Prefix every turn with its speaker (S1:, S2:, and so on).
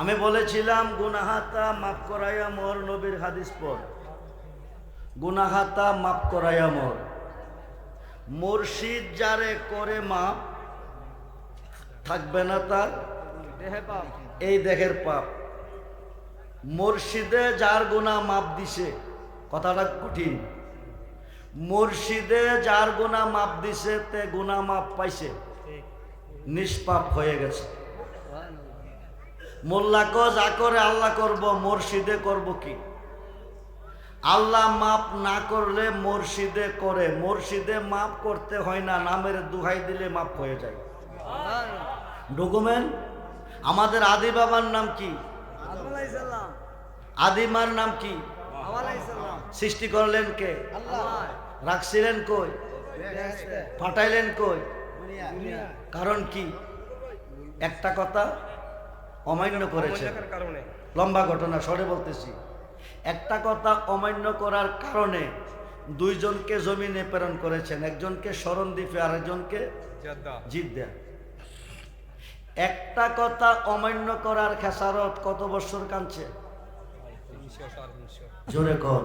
S1: আমি বলেছিলাম গুনাহাতা মাফ করাইয়া মোর নবীর হাদিস পর গুনাহাতা মাফ করাইয়া মোর। মুর্শিদ যারে করে মাপ থাকবে না তার এই দেহের পাপ। মুর্শিদে যার গুণা মাপ দিছে কথাটা কঠিন। মুর্শিদে যার গুণা মাপ দিছে তে গুণা মাপ পাইছে। নিষ্পাপ হয়ে গেছে। মোল্লাক যা করে আল্লাহ করব, মুর্শিদে করব কি? আল্লাহ মাপ না করলে মুর্শিদে করে, মুর্শিদে মাপ করতে হয় না, নামের দুহাই দিলে মাপ হয়ে যায়। ডকুমেন্ট? আমাদের আদি বাবার নাম কি? আদিমার নাম কি? সৃষ্টি করলেন কে? রাখছিলেন কই? ফাটাইলেন কই? কারণ কি? একটা কথা অমান্য করেছে। লম্বা ঘটনা সরে বলতেছি। একটা কথা অমান্য করার কারণে দুইজনকে জমিনে প্রেরণ করেছেন। একজনকে স্মরণ দ্বীপে আর একজনকে
S2: জেদ্দা।
S1: জিত দেয়া একটা কথা অমান্য করার খেসারত কত বছর কাঁদছে? জোরে কর